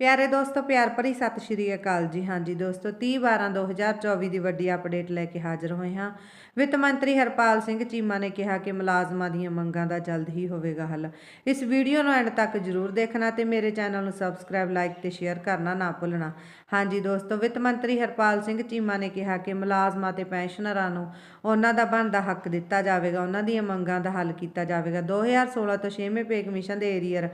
ਪਿਆਰੇ ਦੋਸਤੋ, ਪਿਆਰ ਭਰੀ ਸਤਿ ਸ਼੍ਰੀ ਅਕਾਲ ਜੀ। ਹਾਂਜੀ ਦੋਸਤੋ 30 12 2024 ਦੀ ਵੱਡੀ ਅਪਡੇਟ ਲੈ ਕੇ ਹਾਜ਼ਰ ਹੋਏ ਹਾਂ। ਵਿੱਤ ਮੰਤਰੀ ਹਰਪਾਲ ਸਿੰਘ ਚੀਮਾ ਨੇ ਕਿਹਾ ਕਿ ਮੁਲਾਜ਼ਮਾਂ ਦੀਆਂ ਮੰਗਾਂ ਦਾ ਜਲਦ ਹੀ ਹੋਵੇਗਾ ਹੱਲ। ਇਸ ਵੀਡੀਓ ਨੂੰ ਐਂਡ ਤੱਕ ਜ਼ਰੂਰ ਦੇਖਣਾ ਤੇ ਮੇਰੇ ਚੈਨਲ ਨੂੰ ਸਬਸਕ੍ਰਾਈਬ, ਲਾਈਕ ਤੇ ਸ਼ੇਅਰ ਕਰਨਾ ਨਾ ਭੁੱਲਣਾ। ਹਾਂਜੀ ਦੋਸਤੋ, ਵਿੱਤ ਮੰਤਰੀ ਹਰਪਾਲ ਸਿੰਘ ਚੀਮਾ ਨੇ ਕਿਹਾ ਕਿ ਮੁਲਾਜ਼ਮਾਂ ਤੇ ਪੈਨਸ਼ਨਰਾਂ ਨੂੰ ਉਹਨਾਂ ਦਾ ਬਣਦਾ ਹੱਕ ਦਿੱਤਾ ਜਾਵੇਗਾ, ਉਹਨਾਂ ਦੀਆਂ ਮੰਗਾਂ ਦਾ ਹੱਲ ਕੀਤਾ ਜਾਵੇਗਾ। 2016 ਤੋਂ 6ਵੇਂ ਪੇ ਕਮਿਸ਼ਨ ਦੇ ਏਰੀਅਰ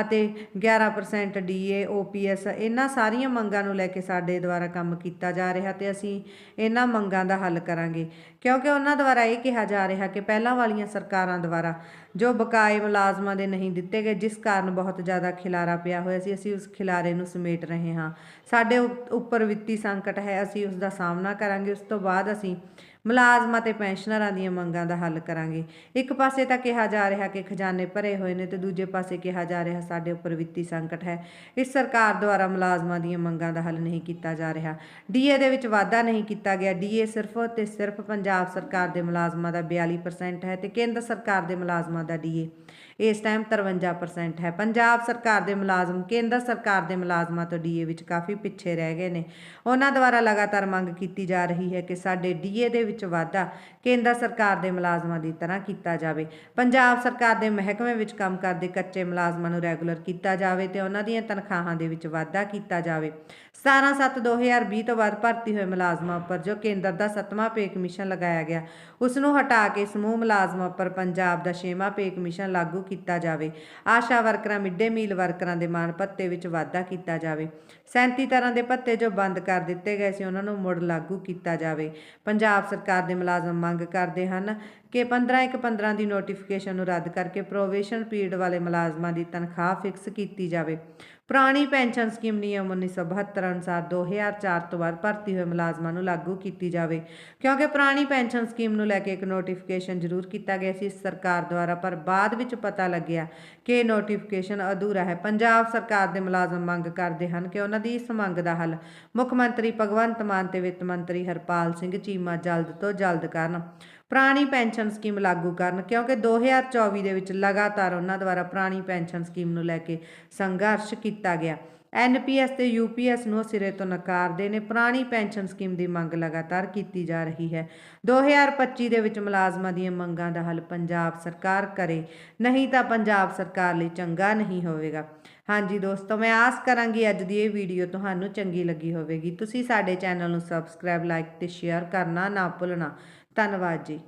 ਅਤੇ 11% ਡੀਏ ਓਪੀਐਸ ਇਹਨਾਂ ਸਾਰੀਆਂ ਮੰਗਾਂ ਨੂੰ ਲੈ ਕੇ ਸਾਡੇ ਦੁਆਰਾ ਕੰਮ ਕੀਤਾ ਜਾ ਰਿਹਾ ਤੇ ਅਸੀਂ ਇਹਨਾਂ ਮੰਗਾਂ ਦਾ ਹੱਲ ਕਰਾਂਗੇ। ਕਿਉਂਕਿ ਉਹਨਾਂ ਦੁਆਰਾ ਇਹ ਕਿਹਾ ਜਾ ਰਿਹਾ ਕਿ ਪਹਿਲਾਂ ਵਾਲੀਆਂ ਸਰਕਾਰਾਂ ਦੁਆਰਾ ਜੋ ਬਕਾਏ ਮੁਲਾਜ਼ਮਾਂ ਦੇ ਨਹੀਂ ਦਿੱਤੇ ਗਏ, ਜਿਸ ਕਾਰਨ ਬਹੁਤ ਜ਼ਿਆਦਾ ਖਿਲਾਰਾ ਪਿਆ ਹੋਇਆ ਸੀ, ਅਸੀਂ ਉਸ ਖਿਲਾਰੇ ਨੂੰ ਸਮੇਟ ਰਹੇ ਹਾਂ। ਸਾਡੇ ਉਪ- ਉੱਪਰ ਵਿੱਤੀ ਸੰਕਟ ਹੈ, ਅਸੀਂ ਉਸ ਦਾ ਸਾਹਮਣਾ ਕਰਾਂਗੇ। ਉਸ ਤੋਂ ਬਾਅਦ ਅਸੀਂ ਮੁਲਾਜ਼ਮਾਂ ਤੇ ਪੈਨਸ਼ਨਰਾਂ ਦੀਆਂ ਮੰਗਾਂ ਦਾ ਹੱਲ ਕਰਾਂਗੇ। ਇੱਕ ਪਾਸੇ ਤਾਂ ਕਿਹਾ ਜਾ ਰਿਹਾ ਕਿ ਖਜ਼ਾਨੇ ਭਰੇ ਹੋਏ ਨੇ ਤੇ ਦੂਜੇ ਪਾਸੇ ਕਿਹਾ ਜਾ ਰਿਹਾ ਸਾਡੇ ਉੱਪਰ ਵਿੱਤੀ ਸੰਕਟ ਹੈ। ਇਸ ਸਰਕਾਰ ਦੁਆਰਾ ਮੁਲਾਜ਼ਮਾਂ ਦੀਆਂ ਮੰਗਾਂ ਦਾ ਹੱਲ ਨਹੀਂ ਕੀਤਾ ਜਾ ਰਿਹਾ। ਡੀਏ ਦੇ ਵਿੱਚ ਵਾਧਾ ਨਹੀਂ ਕੀਤਾ ਗਿਆ। ਡੀਏ ਸਿਰਫ ਤੇ ਸਿਰਫ ਪੰਜਾਬ ਸਰਕਾਰ ਦੇ ਮੁਲਾਜ਼ਮਾਂ ਦਾ 42% ਹੈ ਤੇ ਕੇਂਦਰ ਸਰਕਾਰ ਦੇ ਮੁਲਾਜ਼ਮਾਂ ਦਾ ਡੀਏ। ਇਸ ਟਾਈਮ 53% ਹੈ। ਪੰਜਾਬ ਸਰਕਾਰ ਦੇ ਮੁਲਾਜ਼ਮ, ਕੇਂਦਰ ਸਰਕਾਰ ਦੇ ਮੁਲਾਜ਼ਮਾਂ ਤੋਂ ਡੀਏ ਵਿੱਚ ਕਾਫੀ ਪਿੱਛੇ ਰਹਿ ਗਏ ਨੇ। ਉਹਨਾਂ ਦੁਆਰਾ ਲਗਾਤਾਰ ਮੰਗ ਕੀਤੀ ਜਾ ਰਹੀ ਹੈ ਕਿ ਸਾਡੇ ਡੀਏ ਦੇ ਵਿੱਚ ਵਾਧਾ ਕੇਂਦਰ ਸਰਕਾਰ ਦੇ ਮੁਲਾਜ਼ਮਾਂ ਦੀ ਤਰ੍ਹਾਂ ਕੀਤਾ ਜਾਵੇ। ਪੰਜਾਬ ਸਰਕਾਰ ਦੇ ਮਹਿਕਮੇ ਵਿੱਚ ਕੰਮ ਕਰਦੇ ਕੱਚੇ ਮੁਲਾਜ਼ਮਾਂ ਨੂੰ ਰੈਗੂਲਰ ਕੀਤਾ ਜਾਵੇ ਤੇ ਉਹਨਾਂ ਦੀਆਂ ਤਨਖਾਹਾਂ ਦੇ ਵਿੱਚ ਵਾਧਾ ਕੀਤਾ ਜਾਵੇ। 17/7/2020 ਤੋਂ ਬਾਅਦ ਭਰਤੀ ਹੋਏ ਮੁਲਾਜ਼ਮਾਂ ਉੱਪਰ ਜੋ ਕੇਂਦਰ ਦਾ 7ਵਾਂ ਪੇ ਕਮਿਸ਼ਨ ਲਗਾਇਆ ਗਿਆ, ਉਸ ਨੂੰ ਹਟਾ ਕੇ ਸਮੂਹ ਮੁਲਾਜ਼ਮਾਂ ਉੱਪਰ ਪੰਜਾਬ ਦਾ 6ਵਾਂ ਪੇ ਕਮਿਸ਼ਨ ਲਾਗੂ ਕੀਤਾ ਜਾਵੇ। ਆਸ਼ਾ ਵਰਕਰਾਂ, ਮਿੱਡੇ ਮੀਲ ਵਰਕਰਾਂ ਦੇ ਮਾਣ ਭੱਤੇ ਵਿੱਚ ਵਾਧਾ ਕੀਤਾ ਜਾਵੇ। 37 ਤਰ੍ਹਾਂ ਦੇ ਭੱਤੇ ਜੋ ਬੰਦ ਕਰ ਦਿੱਤੇ ਗਏ ਸੀ, ਉਹਨਾਂ ਨੂੰ ਮੁੜ ਲਾਗੂ ਕੀਤਾ ਜਾਵੇ। ਪੰਜਾਬ ਸਰਕਾਰ ਦੇ ਮੁਲਾਜ਼ਮ ਮੰਗ ਕਰਦੇ ਹਨ। ਕਿ 15 ਇੱਕ 15 ਦੀ ਨੋਟੀਫਿਕੇਸ਼ਨ ਨੂੰ ਰੱਦ ਕਰਕੇ ਪ੍ਰੋਵੇਸ਼ਨ ਪੀਰੀਅਡ ਵਾਲੇ ਮੁਲਾਜ਼ਮਾਂ ਦੀ ਤਨਖਾਹ ਫਿਕਸ ਕੀਤੀ ਜਾਵੇ। ਪੁਰਾਣੀ ਪੈਨਸ਼ਨ ਸਕੀਮ ਨਿਯਮ 1972 ਅਨੁਸਾਰ 2004 ਤੋਂ ਬਾਅਦ ਭਰਤੀ ਹੋਏ ਮੁਲਾਜ਼ਮਾਂ ਨੂੰ ਲਾਗੂ ਕੀਤੀ ਜਾਵੇ। ਕਿਉਂਕਿ ਪੁਰਾਣੀ ਪੈਨਸ਼ਨ ਸਕੀਮ ਨੂੰ ਲੈ ਕੇ ਇੱਕ ਨੋਟੀਫਿਕੇਸ਼ਨ ਜ਼ਰੂਰ ਕੀਤਾ ਗਿਆ ਸੀ ਸਰਕਾਰ ਦੁਆਰਾ, ਪਰ ਬਾਅਦ ਵਿੱਚ ਪਤਾ ਲੱਗਿਆ ਕਿ ਇਹ ਨੋਟੀਫਿਕੇਸ਼ਨ ਅਧੂਰਾ ਹੈ। ਪੰਜਾਬ ਸਰਕਾਰ ਦੇ ਮੁਲਾਜ਼ਮ ਮੰਗ ਕਰਦੇ ਹਨ ਕਿ ਉਹਨਾਂ ਦੀ ਇਸ ਮੰਗ ਦਾ ਹੱਲ ਮੁੱਖ ਮੰਤਰੀ ਭਗਵੰਤ ਮਾਨ ਤੇ ਵਿੱਤ ਮੰਤਰੀ ਹਰਪਾਲ ਸਿੰਘ ਚੀਮਾ ਜਲਦ ਤੋਂ ਜਲਦ ਕਰਨ। ਪੁਰਾਣੀ ਪੈਨਸ਼ਨ ਸਕੀਮ ਲਾਗੂ ਕਰਨ, ਕਿਉਂਕਿ 2024 ਦੇ ਵਿੱਚ ਲਗਾਤਾਰ ਉਹਨਾਂ ਦੁਆਰਾ ਪੁਰਾਣੀ ਪੈਨਸ਼ਨ ਸਕੀਮ ਨੂੰ ਲੈ ਕੇ ਸੰਘਰਸ਼ ਕੀਤਾ ਗਿਆ। ਐਨਪੀਐਸ ਤੇ ਯੂਪੀਐਸ ਨੂੰ ਸਿਰੇ ਤੋਂ ਨਕਾਰਦੇ ਨੇ, ਪੁਰਾਣੀ ਪੈਨਸ਼ਨ ਸਕੀਮ ਦੀ ਮੰਗ ਲਗਾਤਾਰ ਕੀਤੀ ਜਾ ਰਹੀ ਹੈ। 2025 ਦੇ ਵਿੱਚ ਮੁਲਾਜ਼ਮਾਂ ਦੀਆਂ ਮੰਗਾਂ ਦਾ ਹੱਲ ਪੰਜਾਬ ਸਰਕਾਰ ਕਰੇ, ਨਹੀਂ ਤਾਂ ਪੰਜਾਬ ਸਰਕਾਰ ਲਈ ਚੰਗਾ ਨਹੀਂ ਹੋਵੇਗਾ। ਹਾਂਜੀ ਦੋਸਤੋ, ਮੈਂ ਆਸ ਕਰਾਂਗੀ ਅੱਜ ਦੀ ਇਹ ਵੀਡੀਓ ਤੁਹਾਨੂੰ ਚੰਗੀ ਲੱਗੀ ਹੋਵੇਗੀ। ਤੁਸੀਂ ਸਾਡੇ ਚੈਨਲ ਨੂੰ ਸਬਸਕ੍ਰਾਈਬ, ਲਾਈਕ ਤੇ ਸ਼ੇਅਰ ਕਰਨਾ ਨਾ ਭੁੱਲਣਾ। ਧੰਨਵਾਦ ਜੀ।